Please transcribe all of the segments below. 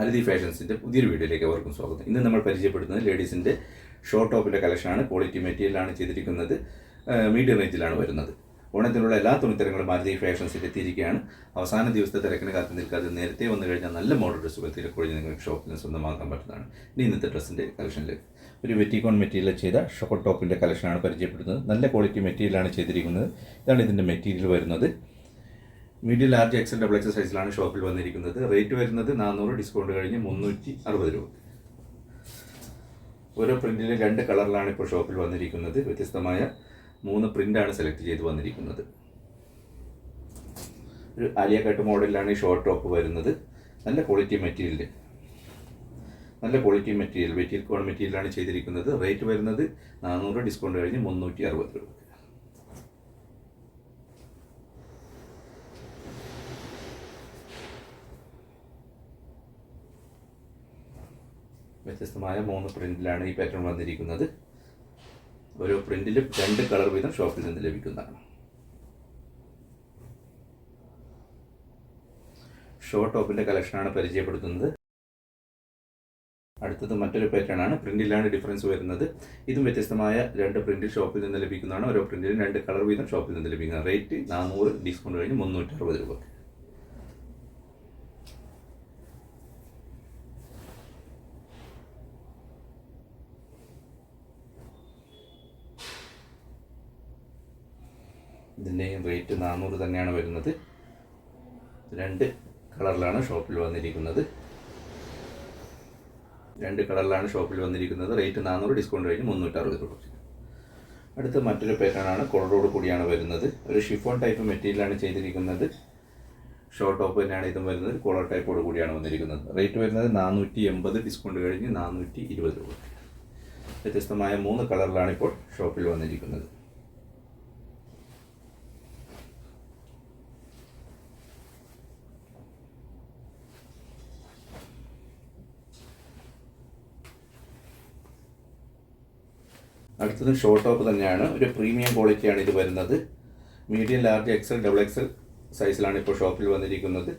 അരതി ഫാഷൻസിന്റെ പുതിയൊരു വീഡിയോയിലേക്ക് അവർക്കും സ്വാഗതം. ഇന്ന് നമ്മൾ പരിചയപ്പെടുത്തുന്നത് ലേഡീസിന്റെ ഷോർട്ട് ടോപ്പിന്റെ കളക്ഷനാണ് ക്വാളിറ്റി മെറ്റീരിയലാണ് ചെയ്തിരിക്കുന്നത് മീഡിയം റേഞ്ചിലാണ് വരുന്നത്. ഓണത്തിനുള്ള എല്ലാ തുണിത്തരങ്ങളും മാരുതി ഫാഷൻസിൽ എത്തിയിരിക്കുകയാണ്. അവസാന ദിവസത്തെ തിരക്കിന് കാത്തു നിൽക്കാതെ നേരത്തെ വന്നു കഴിഞ്ഞാൽ നല്ല മോഡൽ ഡ്രസ്സുകൾ തിരക്കൊഴിഞ്ഞ് നിങ്ങൾക്ക് ഷോപ്പിൽ സ്വന്തമാക്കാൻ പറ്റുന്നതാണ്. ഇനി ഇന്നത്തെ ഡ്രസ്സിന്റെ കളക്ഷനിലേക്ക്. ഒരു വെറ്റിക്കോൺ മെറ്റീരിയൽ ചെയ്ത ഷോർട്ട് ടോപ്പിന്റെ കളക്ഷനാണ് പരിചയപ്പെടുന്നത്. നല്ല ക്വാളിറ്റി മെറ്റീരിയലാണ് ചെയ്തിരിക്കുന്നത്. ഇതാണ് ഇതിന്റെ മെറ്റീരിയൽ വരുന്നത്. Medium large XL double XL സൈസിലാണ് ഷോപ്പിൽ വന്നിരിക്കുന്നത്. റേറ്റ് വരുന്നത് നാനൂറ് ഡിസ്കൗണ്ട് കഴിഞ്ഞ് മുന്നൂറ്റി അറുപത് രൂപ. ഓരോ പ്രിന്റിലും രണ്ട് കളറിലാണ് ഇപ്പോൾ ഷോപ്പിൽ വന്നിരിക്കുന്നത്. വ്യത്യസ്തമായ മൂന്ന് പ്രിന്റാണ് സെലക്ട് ചെയ്ത് വന്നിരിക്കുന്നത്. ഒരു ആലിയ കട്ട് മോഡലിലാണ് ഈ ഷോർട്ട് ടോപ്പ് വരുന്നത്. നല്ല ക്വാളിറ്റി മെറ്റീരിയൽ നല്ല ക്വാളിറ്റി മെറ്റീരിയൽ മെറ്റീരിയൽ കോൺ മെറ്റീരിയലാണ് ചെയ്തിരിക്കുന്നത്. റേറ്റ് വരുന്നത് നാനൂറ് ഡിസ്കൗണ്ട് കഴിഞ്ഞ് മുന്നൂറ്റി അറുപത് രൂപ. വ്യത്യസ്തമായ മൂന്ന് പ്രിന്റിലാണ് ഈ പാറ്റേൺ വന്നിരിക്കുന്നത്. ഓരോ പ്രിന്റിലും രണ്ട് കളർ വീതം ഷോപ്പിൽ നിന്ന് ലഭിക്കുന്നതാണ്. ഷോ ടോപ്പിന്റെ കളക്ഷനാണ് പരിചയപ്പെടുത്തുന്നത്. അടുത്തത് മറ്റൊരു പാറ്റേൺ ആണ്. പ്രിന്റിലാണ് ഡിഫറൻസ് വരുന്നത്. ഇതും വ്യത്യസ്തമായ രണ്ട് പ്രിന്റിൽ ഷോപ്പിൽ നിന്ന് ലഭിക്കുന്നതാണ്. ഓരോ പ്രിന്റിലും രണ്ട് കളർ വീതം ഷോപ്പിൽ നിന്ന് ലഭിക്കുന്നത് റേറ്റ് നാനൂറ് ഡിസ്കൗണ്ട് കഴിഞ്ഞ് മുന്നൂറ്റി രൂപ ഇതിന്റെയും റേറ്റ് നാനൂറ് തന്നെയാണ് വരുന്നത്. രണ്ട് കളറിലാണ് ഷോപ്പിൽ വന്നിരിക്കുന്നത്. രണ്ട് കളറിലാണ് ഷോപ്പിൽ വന്നിരിക്കുന്നത്. റേറ്റ് നാനൂറ് ഡിസ്കൗണ്ട് കഴിഞ്ഞ് മുന്നൂറ്ററുപത് രൂപ അടുത്ത മറ്റൊരു പാറ്റേണാണ് കൊളറോട് കൂടിയാണ് വരുന്നത്. ഒരു ഷിഫോൺ ടൈപ്പ് മെറ്റീരിയലാണ് ചെയ്തിരിക്കുന്നത്. ഷോർട്ട് ടോപ്പ് തന്നെയാണ് ഇതും വരുന്നത്. കോളർ ടൈപ്പോട് കൂടിയാണ് വന്നിരിക്കുന്നത്. റേറ്റ് വരുന്നത് നാനൂറ്റി എൺപത് ഡിസ്കൗണ്ട് കഴിഞ്ഞ് നാനൂറ്റി ഇരുപത് രൂപ. വ്യത്യസ്തമായ മൂന്ന് കളറിലാണ് ഇപ്പോൾ ഷോപ്പിൽ വന്നിരിക്കുന്നത്. അടുത്തത് ഷോർട്ട് ടോപ്പ് തന്നെയാണ്. ഒരു പ്രീമിയം ക്വാളിറ്റിയാണ് ഇത് വരുന്നത്. Medium large XL double XL സൈസിലാണ് ഇപ്പോൾ ഷോപ്പിൽ വന്നിരിക്കുന്നത്.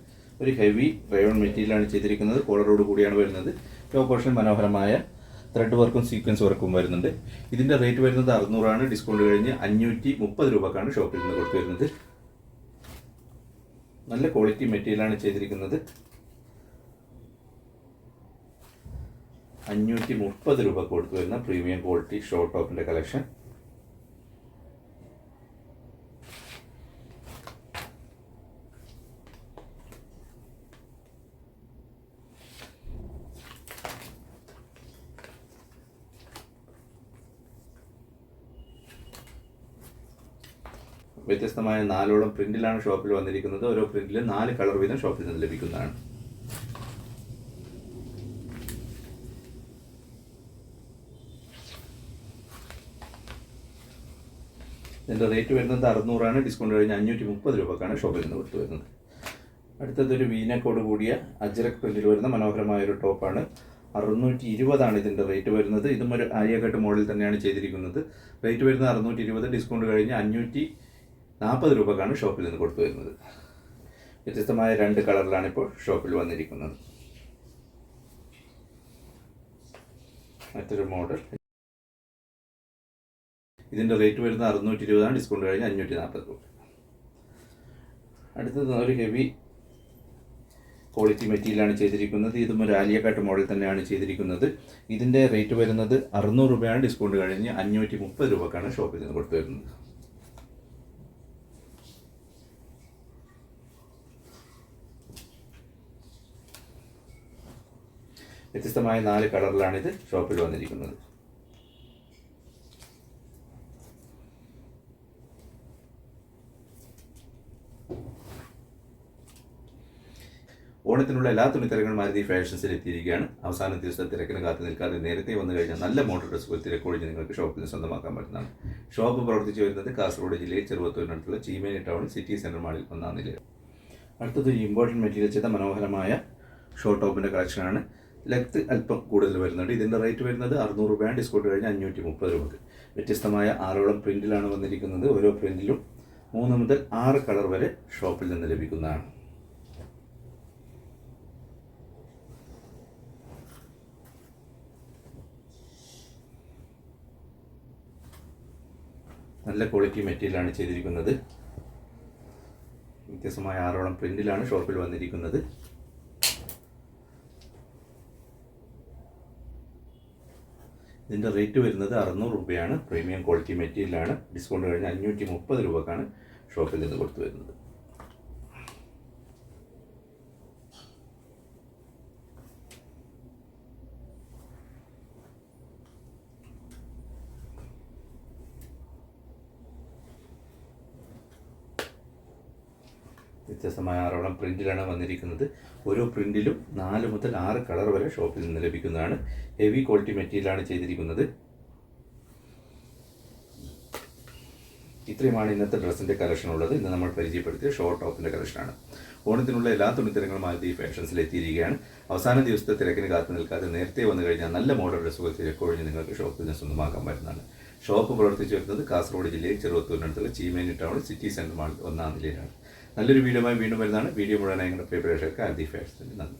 ഒരു ഹെവി റയോൺ മെറ്റീരിയലാണ് ചെയ്തിരിക്കുന്നത്. കോളറോട് കൂടിയാണ് വരുന്നത്. ടോപ്പ് പോർഷൻ മനോഹരമായ ത്രെഡ് വർക്കും സീക്വൻസ് വർക്കും വരുന്നുണ്ട്. ഇതിന്റെ റേറ്റ് വരുന്നത് അറുന്നൂറാണ്. ഡിസ്കൗണ്ട് കഴിഞ്ഞ് അഞ്ഞൂറ്റി മുപ്പത് രൂപക്കാണ് ഷോപ്പിൽ നിന്ന് കൊടുത്തു വരുന്നത് നല്ല ക്വാളിറ്റി മെറ്റീരിയലാണ് ചെയ്തിരിക്കുന്നത്. അഞ്ഞൂറ്റി മുപ്പത് രൂപ കൊടുത്തു വരുന്ന പ്രീമിയം ക്വാളിറ്റി ഷോർട്ട് ടോപ്പിന്റെ കളക്ഷൻ. വ്യത്യസ്തമായ നാലോളം പ്രിന്റിലാണ് ഷോപ്പിൽ വന്നിരിക്കുന്നത്. ഓരോ പ്രിന്റിലും നാല് കളർ വീതം ഷോപ്പിൽ നിന്ന് ലഭിക്കുന്നതാണ്. ഇതിന്റെ റേറ്റ് വരുന്നത് അറുന്നൂറാണ് ഡിസ്കൗണ്ട് കഴിഞ്ഞ് അഞ്ഞൂറ്റി മുപ്പത് രൂപക്കാണ് ഷോപ്പിൽ നിന്ന് കൊടുത്തു വരുന്നത്. അടുത്തതൊരു വീനക്കോട് കൂടിയ അജ്രക് പ്രിന്റിൽ വരുന്ന മനോഹരമായ ഒരു ടോപ്പാണ്. അറുന്നൂറ്റി ഇരുപതാണ് ഇതിന്റെ റേറ്റ് വരുന്നത്. ഇതും ഒരു ആര്യഘട്ട് മോഡൽ തന്നെയാണ് ചെയ്തിരിക്കുന്നത്. റേറ്റ് വരുന്നത് അറുന്നൂറ്റി ഇരുപത് ഡിസ്കൗണ്ട് കഴിഞ്ഞ് അഞ്ഞൂറ്റി നാൽപ്പത് രൂപക്കാണ് ഷോപ്പിൽ നിന്ന് കൊടുത്തു വരുന്നത്. വ്യത്യസ്തമായ രണ്ട് കളറിലാണ് ഇപ്പോൾ ഷോപ്പിൽ വന്നിരിക്കുന്നത്. മറ്റൊരു മോഡൽ. ഇതിന്റെ റേറ്റ് വരുന്നത് അറുന്നൂറ്റി ഇരുപതാണ് ഡിസ്കൗണ്ട് കഴിഞ്ഞ് അഞ്ഞൂറ്റി നാൽപ്പത് രൂപ അടുത്തത് ഒരു ഹെവി ക്വാളിറ്റി മെറ്റീരിയലാണ് ചെയ്തിരിക്കുന്നത്. ഇതും ഒരു ആലിയക്കാട്ട് മോഡൽ തന്നെയാണ് ചെയ്തിരിക്കുന്നത്. ഇതിന്റെ റേറ്റ് വരുന്നത് അറുന്നൂറ് രൂപയാണ് ഡിസ്കൗണ്ട് കഴിഞ്ഞ് അഞ്ഞൂറ്റി മുപ്പത് രൂപക്കാണ് ഷോപ്പിൽ നിന്ന് കൊടുത്തു വരുന്നത് വ്യത്യസ്തമായ നാല് കളറിലാണ് ഇത് ഷോപ്പിൽ വന്നിരിക്കുന്നത്. ഓണത്തിനുള്ള എല്ലാ തുണിത്തരങ്ങളും മാരുതി ഫാഷൻസിൽ എത്തിയിരിക്കുകയാണ്. അവസാന ദിവസത്തെ തിരക്കിന് കാത്തു നിൽക്കാതെ നേരത്തെ വന്നു കഴിഞ്ഞാൽ നല്ല മോട്ടോർ ഡ്രസ്സുകൾ തിരക്കൊഴിഞ്ഞ് നിങ്ങൾക്ക് ഷോപ്പിൽ സ്വന്തമാക്കാൻ പറ്റുന്നതാണ്. ഷോപ്പ് പ്രവർത്തിച്ചു വരുന്നത് കാസർഗോഡ് ജില്ലയിൽ ചെറുവത്തൂരിനടുത്തുള്ള ചീമേനി ടൗൺ സിറ്റി സെന്റർ മാളിൽ ഒന്നാം നിലയിൽ. അടുത്തത് ഇമ്പോർട്ടന്റ് മെറ്റീരിയൽ ചെയ്ത മനോഹരമായ ഷോർട്ട് ടോപ്പിന്റെ കളക്ഷനാണ് ലെഗ്ത്ത് അല്പം കൂടുതൽ വരുന്നുണ്ട്. ഇതിന്റെ റേറ്റ് വരുന്നത് അറുന്നൂറ് രൂപയാണ് ഡിസ്കൗണ്ട് കഴിഞ്ഞ് അഞ്ഞൂറ്റി മുപ്പത് രൂപക്ക്. വ്യത്യസ്തമായ ആറോളം പ്രിന്റിലാണ് വന്നിരിക്കുന്നത്. ഓരോ പ്രിന്റിലും മൂന്ന് മുതൽ ആറ് കളർ വരെ ഷോപ്പിൽ നിന്ന് ലഭിക്കുന്നതാണ്. നല്ല ക്വാളിറ്റി മെറ്റീരിയലാണ് ചെയ്തിരിക്കുന്നത്. വ്യത്യസ്തമായ ആറോളം പ്രിന്റിലാണ് ഷോപ്പിൽ വന്നിരിക്കുന്നത്. ഇതിന്റെ റേറ്റ് വരുന്നത് അറുന്നൂറ് രൂപയാണ്. പ്രീമിയം ക്വാളിറ്റി മെറ്റീരിയലാണ് ഡിസ്കൗണ്ട് കഴിഞ്ഞ് അഞ്ഞൂറ്റി മുപ്പത് രൂപക്കാണ് ഷോപ്പിൽ നിന്ന് കൊടുത്തു വരുന്നത്. വ്യത്യസ്തമായ ആറോളം പ്രിന്റിലാണ് വന്നിരിക്കുന്നത്. ഓരോ പ്രിന്റിലും നാല് മുതൽ ആറ് കളർ വരെ ഷോപ്പിൽ നിന്ന് ലഭിക്കുന്നതാണ്. ഹെവി ക്വാളിറ്റി മെറ്റീരിയലാണ് ചെയ്തിരിക്കുന്നത്. ഇത്രയുമാണ് ഇന്നത്തെ ഡ്രസ്സിന്റെ കളക്ഷൻ ഉള്ളത്. ഇന്ന് നമ്മൾ പരിചയപ്പെടുത്തിയ ഷോർട്ട് ടോപ്പിന്റെ കളക്ഷനാണ് ഓണത്തിനുള്ള എല്ലാ തുണിത്തരങ്ങളും ഈ ഫാഷൻസിൽ എത്തിയിരിക്കുകയാണ്. അവസാന ദിവസത്തെ തിരക്കിന് കാത്തു നിൽക്കാതെ നേരത്തെ വന്നു കഴിഞ്ഞാൽ നല്ല മോഡൽ ഡ്രസ്സുകൾ തിരക്കൊഴിഞ്ഞ് നിങ്ങൾക്ക് ഷോപ്പിൽ നിന്ന് സ്വന്തമാക്കാൻ പറ്റുന്നതാണ്. ഷോപ്പ് പ്രവർത്തിച്ചു വരുന്നത് കാസർഗോഡ് ജില്ലയിൽ ചെറുവത്തൂരിനടുത്തുള്ള Cheemeni town city centre mall ഒന്നാം നിലയിലാണ്. നല്ലൊരു വീഡിയോമായി വീണ്ടും വരുന്നതാണ്. വീഡിയോ മുഴുവനായി നിങ്ങളുടെ പ്രിയ പ്രേക്ഷകർക്ക് ആദ്യ നന്ദി.